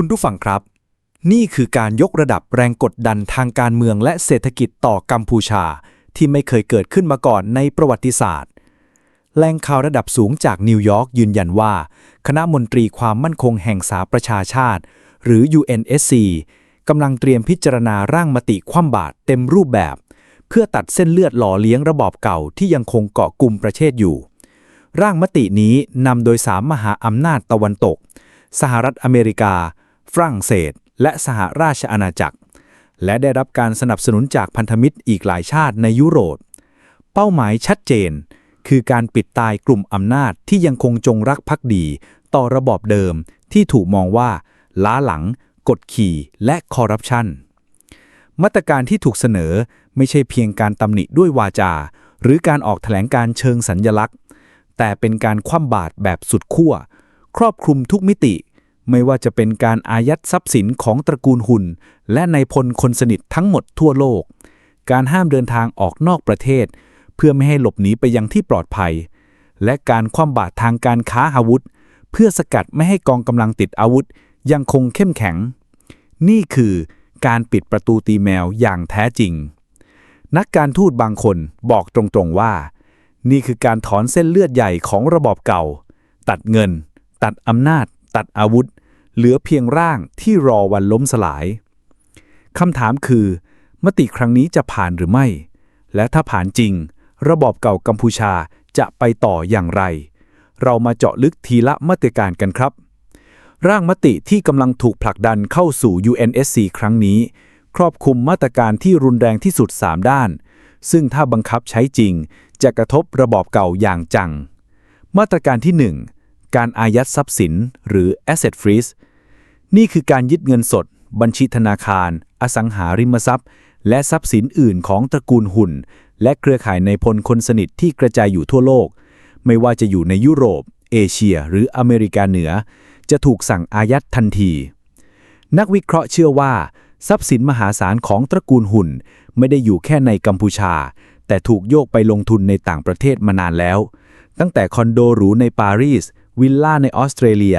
คุณผู้ฟังครับ นี่คือการยกระดับแรงกดดันทางการเมืองและเศรษฐกิจต่อกัมพูชา ที่ไม่เคยเกิดขึ้นมาก่อนในประวัติศาสตร์แหล่งข่าวระดับสูงจากนิวยอร์กยืนยันว่า คณะมนตรีความมั่นคงแห่งสาประชาชาติ หรือ UNSC กำลังเตรียมพิจารณาร่างมติคว่ำบาตรเต็มรูปแบบ เพื่อตัดเส้นเลือดหล่อเลี้ยงระบอบเก่าที่ยังคงเกาะกลุ่มประเทศอยู่ ร่างมตินี้นำโดยสามมหาอำนาจตะวันตก สหรัฐอเมริกา ฝรั่งเศส และสหราชอาณาจักร และได้รับการสนับสนุนจากพันธมิตรอีกหลายชาติในยุโรป เป้าหมายชัดเจน คือการปิดตายกลุ่มอำนาจที่ยังคงจงรักภักดี ต่อระบอบเดิมที่ถูกมองว่า ล้าหลัง กดขี่และคอร์รัปชันมาตรการที่ถูกเสนอไม่ใช่เพียงการตำหนิด้วยวาจา หรือการออกแถลงการเชิงสัญญลักษณ์ แต่เป็นการคว่ำบาตรแบบสุดขั้ว ครอบคลุมทุกมิติ ไม่ว่าจะเป็นการอายัดทรัพย์สินของตระกูลหุ่น และในพลคนสนิททั้งหมดทั่วโลก การห้ามเดินทางออกนอกประเทศ เพื่อไม่ให้หลบหนีไปยังที่ปลอดภัย และการคว่ำบาตรทางการค้าอาวุธ เพื่อสกัดไม่ให้กองกำลังติดอาวุธ ยังคงเข้มแข็ง นี่คือการปิดประตูตีแมวอย่างแท้จริง นักการทูตบางคนบอกตรงๆว่า นี่คือการถอนเส้นเลือดใหญ่ของระบอบเก่า ตัดเงิน ตัดอำนาจ ตัดอาวุธ เหลือเพียงร่างที่รอวันล้มสลายคำถามคือ มติครั้งนี้จะผ่านหรือไม่ และถ้าผ่านจริง ระบอบเก่ากัมพูชาจะไปต่ออย่างไร เรามาเจาะลึกทีละมาตรการกันครับ ร่างมติที่กำลังถูกผลักดันเข้าสู่ UNSC ครั้งนี้ ครอบคลุมมาตรการที่รุนแรงที่สุด 3 ด้าน ซึ่งถ้าบังคับใช้จริง จะกระทบระบอบเก่าอย่างจัง มาตรการที่ 1 การอายัดทรัพย์สิน หรือ asset freeze นี่คือการยึดเงินสด บัญชีธนาคาร อสังหาริมทรัพย์ และทรัพย์สินอื่นของตระกูลหุ่น และเครือข่ายในพลคนสนิทที่กระจายอยู่ทั่วโลก ไม่ว่าจะอยู่ในยุโรป เอเชีย หรืออเมริกาเหนือ จะถูกสั่งอายัดทันที นักวิเคราะห์เชื่อว่า ทรัพย์สินมหาศาลของตระกูลหุ่น ไม่ได้อยู่แค่ในกัมพูชา แต่ถูกโยกไปลงทุนในต่างประเทศมานานแล้ว ตั้งแต่คอนโดหรูในปารีสวิลล่าในออสเตรเลีย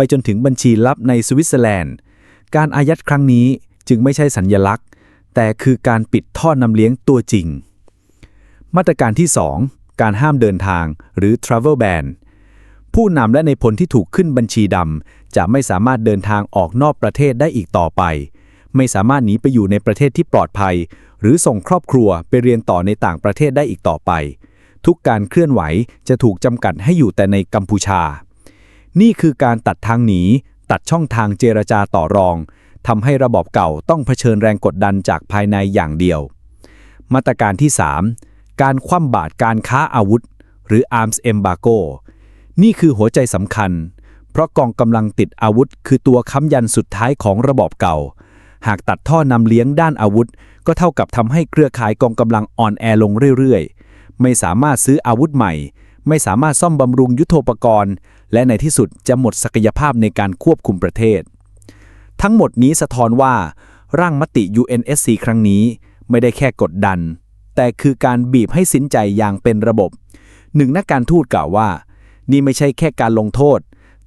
ไปจนถึงบัญชีลับในสวิตเซอร์แลนด์ การอายัดครั้งนี้จึงไม่ใช่สัญญลักษณ์ แต่คือการปิดท่อนำเลี้ยงตัวจริง มาตรการที่ 2 การห้ามเดินทางหรือ travel ban ผู้นำและในพลที่ถูกขึ้นบัญชีดำจะไม่สามารถเดินทางออกนอกประเทศได้อีกต่อไป ไม่สามารถหนีไปอยู่ในประเทศที่ปลอดภัย หรือส่งครอบครัวไปเรียนต่อในต่างประเทศได้อีกต่อไป ทุกการเคลื่อนไหวจะถูกจำกัดให้อยู่แต่ในกัมพูชา นี่คือการตัดทางหนี ตัดช่องทางเจรจาต่อรองทำให้ระบอบเก่าต้องเผชิญแรงกดดันจากภายในอย่างเดียว มาตรการที่ 3 การคว่ำบาตรการค้าอาวุธ หรือ arms embargo นี่คือหัวใจสำคัญ เพราะกองกำลังติดอาวุธ คือตัวค้ำยันสุดท้ายของระบอบเก่า หากตัดท่อนำเลี้ยงด้านอาวุธ ก็เท่ากับทำให้เครือข่ายกองกำลังอ่อนแอลงเรื่อยๆ ไม่สามารถซื้ออาวุธใหม่ ไม่สามารถซ่อมบำรุงยุทโธปกรณ์ และในที่สุดจะหมดศักยภาพในการควบคุมประเทศ ทั้งหมดนี้สะท้อนว่า ร่างมติ UNSC ครั้งนี้ไม่ได้แค่กดดัน แต่คือการบีบให้สินใจอย่างเป็นระบบ หนึ่งนักการทูตกล่าวว่า นี่ไม่ใช่แค่การลงโทษ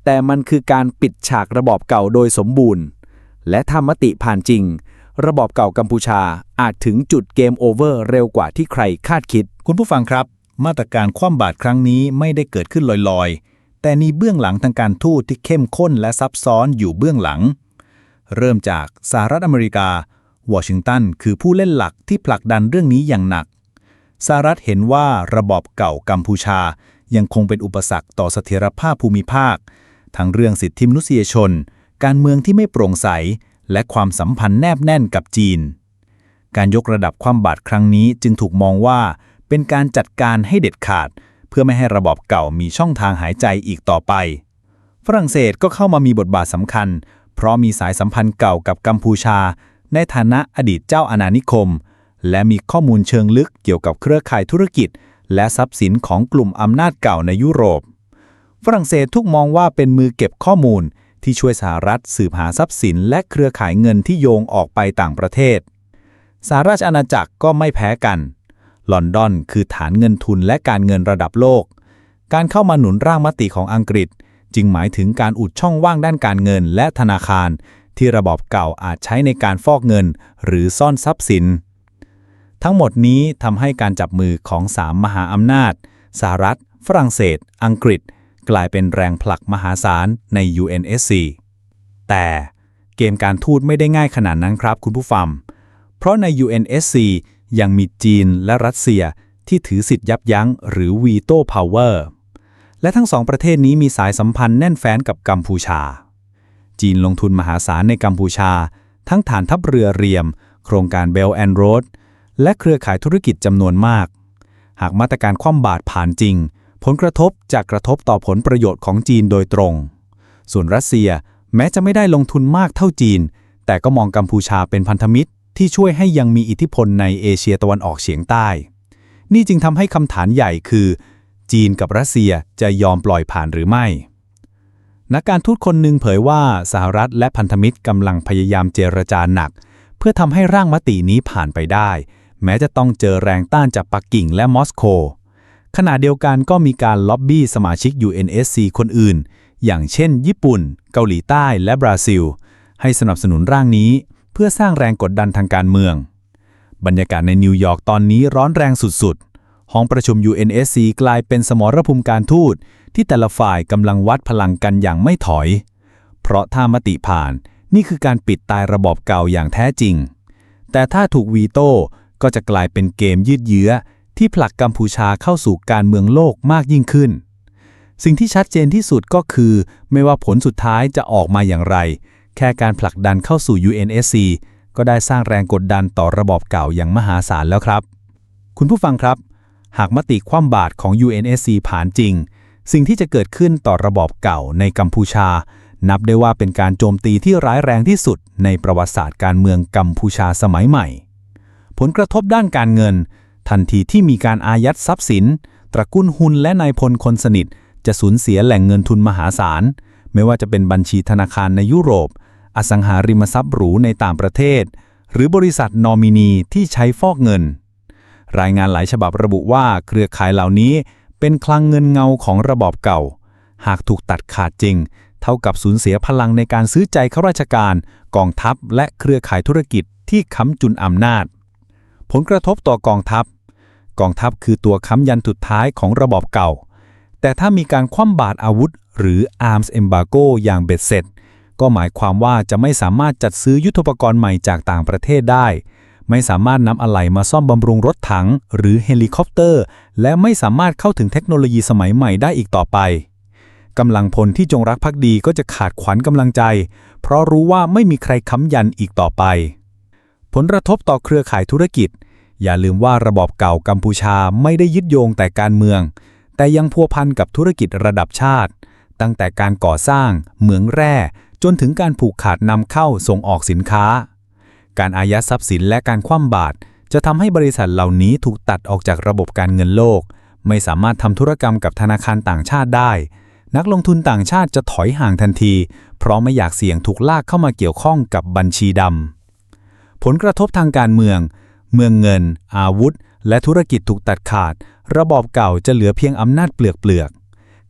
แต่มันคือการปิดฉากระบอบเก่าโดยสมบูรณ์ และถ้ามติผ่านจริง ระบอบเก่ากัมพูชาอาจถึงจุดเกมโอเวอร์เร็วกว่าที่ใครคาดคิด คุณผู้ฟังครับ มาตรการคว่ำบาตรครั้งนี้ไม่ได้เกิดขึ้นลอยๆ แต่มีเบื้องหลังทางการทูตที่เข้มข้นและซับซ้อนอยู่เบื้องหลัง เริ่มจากสหรัฐอเมริกา วอชิงตันคือผู้เล่นหลักที่ผลักดันเรื่องนี้อย่างหนักสหรัฐเห็นว่าระบอบเก่ากัมพูชายังคงเป็นอุปสรรคต่อเสถียรภาพภูมิภาค ทั้งเรื่องสิทธิมนุษยชน การเมืองที่ไม่โปร่งใส และความสัมพันธ์แนบแน่นกับจีน การยกระดับความบาตรครั้งนี้จึงถูกมองว่าเป็นการจัดการให้เด็ดขาด พื่อไม่ให้ระบอบเก่ามีช่องทางหายใจอีกต่อไป ฝรั่งเศสก็เข้ามามีบทบาทสำคัญ เพราะมีสายสัมพันธ์เก่ากับกัมพูชา ในฐานะอดีตเจ้าอาณานิคม และมีข้อมูลเชิงลึกเกี่ยวกับเครือข่ายธุรกิจ และทรัพย์สินของกลุ่มอำนาจเก่าในยุโรป ฝรั่งเศสทุกมองว่าเป็นมือเก็บข้อมูลที่ช่วยสหรัฐสืบหาทรัพย์สิน และเครือข่ายเงินที่โยงออกไปต่างประเทศสหราชอาณาจักรก็ไม่แพ้กัน ลอนดอนคือฐานเงินทุนและการเงินระดับโลก การเข้ามาหนุนร่างมติของอังกฤษ จึงหมายถึงการอุดช่องว่างด้านการเงินและธนาคาร ที่ระบอบเก่าอาจใช้ในการฟอกเงิน หรือซ่อนทรัพย์สิน ทั้งหมดนี้ทำให้การจับมือของสามมหาอำนาจสหรัฐ ฝรั่งเศส อังกฤษ กลายเป็นแรงผลักมหาศาลใน UNSC แต่เกมการทูตไม่ได้ง่ายขนาดนั้นครับคุณผู้ฟัง เพราะใน UNSC ยังมีจีนและรัสเซียที่ถือสิทธิ์ยับยั้งหรือ Veto Power และทั้งสองประเทศนี้มีสายสัมพันธ์แน่นแฟ้นกับกัมพูชา จีนลงทุนมหาศาลในกัมพูชา ทั้งฐานทัพเรือเรียม โครงการ Belt and Road และเครือข่ายธุรกิจจำนวนมาก หากมาตรการคว่ำบาตรผ่านจริง ผลกระทบจะกระทบต่อผลประโยชน์ของจีนโดยตรง ส่วนรัสเซียแม้จะไม่ได้ลงทุนมากเท่าจีน แต่ก็มองกัมพูชาเป็นพันธมิตร ที่ช่วยให้ยังมีอิทธิพลในเอเชียตะวันออกเฉียงใต้ นี่จึงทำให้คำถามใหญ่คือ จีนกับรัสเซียจะยอมปล่อยผ่านหรือไม่ นักการทูตคนหนึ่งเผยว่าสหรัฐและพันธมิตรกำลังพยายามเจรจาหนัก เพื่อทำให้ร่างมตินี้ผ่านไปได้ แม้จะต้องเจอแรงต้านจากปักกิ่งและมอสโก ขณะเดียวกันก็มีการล็อบบี้สมาชิก UNSC คนอื่น อย่างเช่น ญี่ปุ่น เกาหลีใต้และบราซิล ให้สนับสนุนร่างนี้ เพื่อสร้างแรงกดดันทางการเมือง บรรยากาศในนิวยอร์กตอนนี้ร้อนแรงสุดๆ ห้องประชุม UNSC กลายเป็นสมรภูมิการทูต ที่แต่ละฝ่ายกำลังวัดพลังกันอย่างไม่ถอย เพราะถ้ามติผ่านนี่คือการปิดตายระบอบเก่าอย่างแท้จริง แต่ถ้าถูกวีโต้ก็จะกลายเป็นเกมยืดเยื้อ ที่ผลักกัมพูชาเข้าสู่การเมืองโลกมากยิ่งขึ้น สิ่งที่ชัดเจนที่สุดก็คือ ไม่ว่าผลสุดท้ายจะออกมาอย่างไร แค่การผลักดันเข้าสู่ UNSC ก็ได้สร้างแรงกดดันต่อระบอบเก่าอย่างมหาศาลแล้วครับ คุณผู้ฟังครับ หากมติคว่ำบาตรของ UNSC ผ่านจริง สิ่งที่จะเกิดขึ้นต่อระบอบเก่าในกัมพูชา นับได้ว่าเป็นการโจมตีที่ร้ายแรงที่สุดในประวัติศาสตร์การเมืองกัมพูชาสมัยใหม่ ผลกระทบด้านการเงิน ทันทีที่มีการอายัดทรัพย์สิน ตระกูลหุนและนายพลคนสนิท จะสูญเสียแหล่งเงินทุนมหาศาลไม่ว่าจะเป็นบัญชีธนาคารในยุโรป อสังหาริมทรัพย์หรูในต่างประเทศ หรือบริษัทนอมินีที่ใช้ฟอกเงิน รายงานหลายฉบับระบุว่าเครือข่ายเหล่านี้เป็นคลังเงินเงาของระบอบเก่า หากถูกตัดขาดจริง เท่ากับสูญเสียพลังในการซื้อใจข้าราชการ กองทัพและเครือข่ายธุรกิจที่ค้ำจุนอำนาจ ผลกระทบต่อกองทัพ กองทัพคือตัวค้ำยันสุดท้ายของระบอบเก่า แต่ถ้ามีการคว่ำบาตรอาวุธ หรือ Arms Embargo อย่างเบ็ดเสร็จ ก็หมายความว่าจะไม่สามารถจัดซื้อยุทธปกรณ์ใหม่จากต่างประเทศได้ ไม่สามารถนำอะไหล่มาซ่อมบำรุงรถถัง หรือเฮลิคอปเตอร์ และไม่สามารถเข้าถึงเทคโนโลยีสมัยใหม่ได้อีกต่อไปกำลังพลที่จงรักภักดีก็จะขาดขวัญกำลังใจ เพราะรู้ว่าไม่มีใครค้ำยันอีกต่อไป ผลกระทบต่อเครือข่ายธุรกิจ อย่าลืมว่าระบอบเก่ากัมพูชาไม่ได้ยึดโยงแต่การเมือง แต่ยังพัวพันกับธุรกิจระดับชาติ ตั้งแต่การก่อสร้าง เหมืองแร่ จนถึงการผูกขาดนำเข้าส่งออกสินค้า การอายัดทรัพย์สินและการคว่ำบาตรจะทำให้บริษัทเหล่านี้ถูกตัดออกจากระบบการเงินโลก ไม่สามารถทำธุรกรรมกับธนาคารต่างชาติได้ นักลงทุนต่างชาติจะถอยห่างทันที เพราะไม่อยากเสี่ยงถูกลากเข้ามาเกี่ยวข้องกับบัญชีดำผลกระทบทางการเมือง เมืองเงิน อาวุธ และธุรกิจถูกตัดขาด ระบอบเก่าจะเหลือเพียงอำนาจเปลือกเปลือก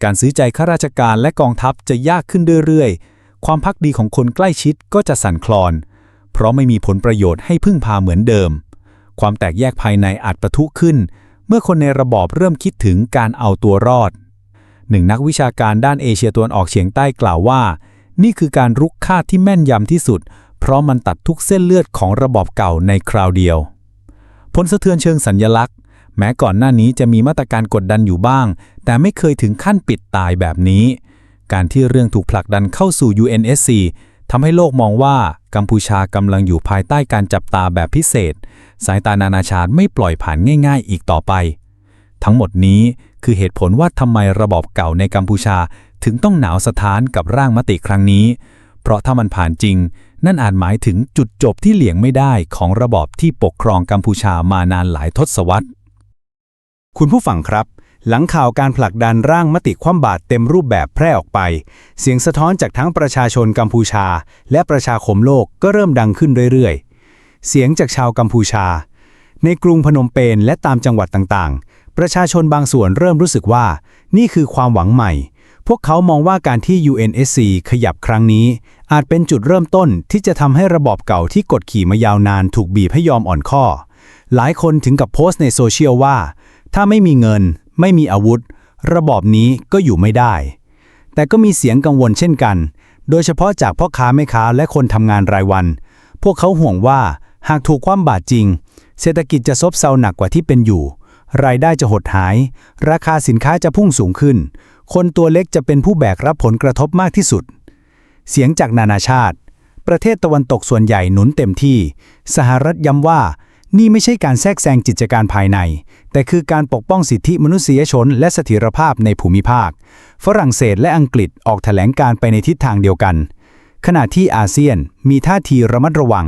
การซื้อใจข้าราชการและกองทัพจะยากขึ้นเรื่อยๆ ความพักดีของคนใกล้ชิดก็จะสั่นคลอน เพราะไม่มีผลประโยชน์ให้พึ่งพาเหมือนเดิม ความแตกแยกภายในอาจประทุขึ้น เมื่อคนในระบอบเริ่มคิดถึงการเอาตัวรอด หนึ่งนักวิชาการด้านเอเชียตะวันออกเฉียงใต้กล่าวว่า นี่คือการรุกคาดที่แม่นยำที่สุด เพราะมันตัดทุกเส้นเลือดของระบอบเก่าในคราวเดียว ผลสะเทือนเชิงสัญญลักษณ์ แม้ก่อนหน้านี้จะมีมาตรการกดดันอยู่บ้าง แต่ไม่เคยถึงขั้นปิดตายแบบนี้ การที่เรื่องถูกผลักดันเข้าสู่ UNSC ทำให้โลกมองว่ากัมพูชากำลังอยู่ภายใต้การจับตาแบบพิเศษ สายตานานาชาติไม่ปล่อยผ่านง่าย ๆ อีกต่อไป ทั้งหมดนี้คือเหตุผลว่าทำไมระบอบเก่าในกัมพูชาถึงต้องหนาวสะท้านกับร่างมติครั้งนี้ เพราะถ้ามันผ่านจริง นั่นอาจหมายถึงจุดจบที่เหลี่ยงไม่ได้ของระบอบที่ปกครองกัมพูชามานานหลายทศวรรษ คุณผู้ฟังครับ หลังข่าวการผลักดันร่างมติคว่ำบาตรเต็มรูปแบบแพร่ออกไป เสียงสะท้อนจากทั้งประชาชนกัมพูชา และประชาคมโลกก็เริ่มดังขึ้นเรื่อยๆ เสียงจากชาวกัมพูชา ในกรุงพนมเปญและตามจังหวัดต่างๆ ประชาชนบางส่วนเริ่มรู้สึกว่า นี่คือความหวังใหม่ พวกเขามองว่าการที่ UNSC ขยับครั้งนี้ อาจเป็นจุดเริ่มต้นที่จะทำให้ระบอบเก่าที่กดขี่มายาวนานถูกบีบให้ยอมอ่อนข้อ หลายคนถึงกับโพสต์ในโซเชียลว่า ถ้าไม่มีเงิน ไม่มีอาวุธ ระบอบนี้ก็อยู่ไม่ได้ แต่ก็มีเสียงกังวลเช่นกัน โดยเฉพาะจากพ่อค้าแม่ค้าและคนทำงานรายวัน พวกเขาห่วงว่าหากถูกคว่ำบาตรจริง เศรษฐกิจจะซบเซาหนักกว่าที่เป็นอยู่ รายได้จะหดหาย ราคาสินค้าจะพุ่งสูงขึ้น คนตัวเล็กจะเป็นผู้แบกรับผลกระทบมากที่สุด เสียงจากนานาชาติ ประเทศตะวันตกส่วนใหญ่หนุนเต็มที่ สหรัฐย้ำว่า นี่ไม่ใช่การแทรกแซงกิจการภายใน แต่คือการปกป้องสิทธิมนุษยชน และเสถียรภาพในภูมิภาค ฝรั่งเศสและอังกฤษออกแถลงการไปในทิศทางเดียวกัน ขณะที่อาเซียนมีท่าทีระมัดระวัง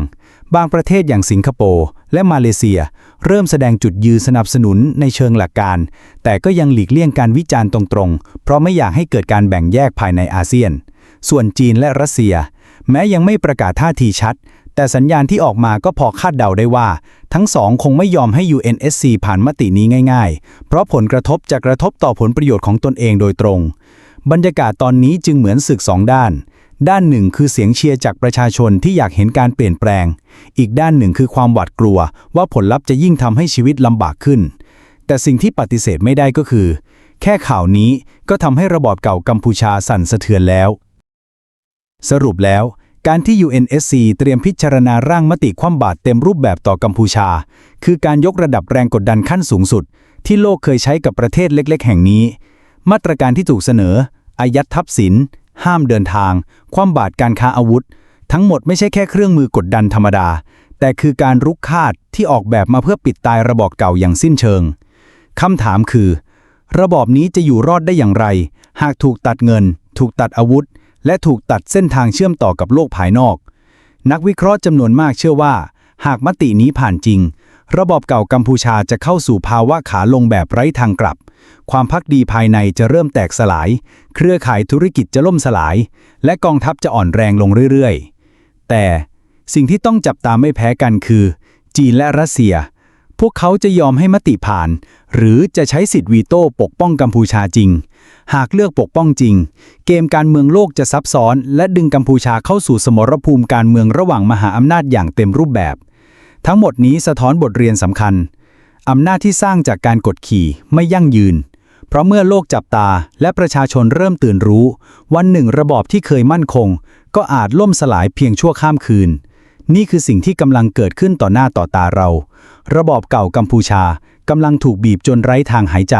บางประเทศอย่างสิงคโปร์และมาเลเซีย เริ่มแสดงจุดยืนสนับสนุนในเชิงหลักการ แต่ก็ยังหลีกเลี่ยงการวิจารณ์ตรงๆ เพราะไม่อยากให้เกิดการแบ่งแยกภายในอาเซียน ส่วนจีนและรัสเซีย แม้ยังไม่ประกาศท่าทีชัด แต่สัญญาณที่ออกมาก็พอคาดเดาได้ว่า ทั้งสองคงไม่ยอมให้ UNSC ผ่านมตินี้ง่าย ๆ เพราะผลกระทบจะกระทบต่อผลประโยชน์ของตนเองโดยตรง บรรยากาศตอนนี้จึงเหมือนศึกสองด้าน ด้านหนึ่งคือเสียงเชียร์จากประชาชนที่อยากเห็นการเปลี่ยนแปลง อีกด้านหนึ่งคือความหวาดกลัว ว่าผลลัพธ์จะยิ่งทำให้ชีวิตลำบากขึ้น แต่สิ่งที่ปฏิเสธไม่ได้ก็คือ แค่ข่าวนี้ก็ทำให้ระบอบเก่ากัมพูชาสั่นสะเทือนแล้ว สรุปแล้ว การที่ UNSC เตรียมพิจารณาร่างมติคว่ำบาตรเต็มรูปแบบต่อกัมพูชา คือการยกระดับแรงกดดันขั้นสูงสุด ที่โลกเคยใช้กับประเทศเล็ก ๆ แห่งนี้ มาตรการที่ถูกเสนอ อายัดทับสิน ห้ามเดินทาง คว่ำบาตรการค้าอาวุธ ทั้งหมดไม่ใช่แค่เครื่องมือกดดันธรรมดา แต่คือการรุกคาดที่ออกแบบมาเพื่อปิดตายระบอบเก่าอย่างสิ้นเชิงคำถามคือ ระบอบนี้จะอยู่รอดได้อย่างไร หากถูกตัดเงิน ถูกตัดอาวุธ และถูกตัดเส้นทางเชื่อมต่อกับโลกภายนอก นักวิเคราะห์จำนวนมากเชื่อว่า หากมตินี้ผ่านจริง ระบอบเก่ากัมพูชาจะเข้าสู่ภาวะขาลงแบบไร้ทางกลับ ความพักดีภายในจะเริ่มแตกสลาย เครือข่ายธุรกิจจะล่มสลาย และกองทัพจะอ่อนแรงลงเรื่อยๆ แต่สิ่งที่ต้องจับตามไม่แพ้กันคือ จีนและรัสเซีย พวกเขาจะยอมให้มติผ่าน หรือจะใช้สิทธิ์วีโต้ปกป้องกัมพูชาจริง หากเลือกปกป้องจริง เกมการเมืองโลกจะซับซ้อน และดึงกัมพูชาเข้าสู่สมรภูมิการเมืองระหว่างมหาอำนาจอย่างเต็มรูปแบบ ทั้งหมดนี้สะท้อนบทเรียนสำคัญ อำนาจที่สร้างจากการกดขี่ไม่ยั่งยืน เพราะเมื่อโลกจับตาและประชาชนเริ่มตื่นรู้ วันหนึ่งระบอบที่เคยมั่นคง ก็อาจล่มสลายเพียงชั่วข้ามคืน นี่คือสิ่งที่กำลังเกิดขึ้นต่อหน้าต่อตาเรา ระบอบเก่ากัมพูชากำลังถูกบีบจนไร้ทางหายใจ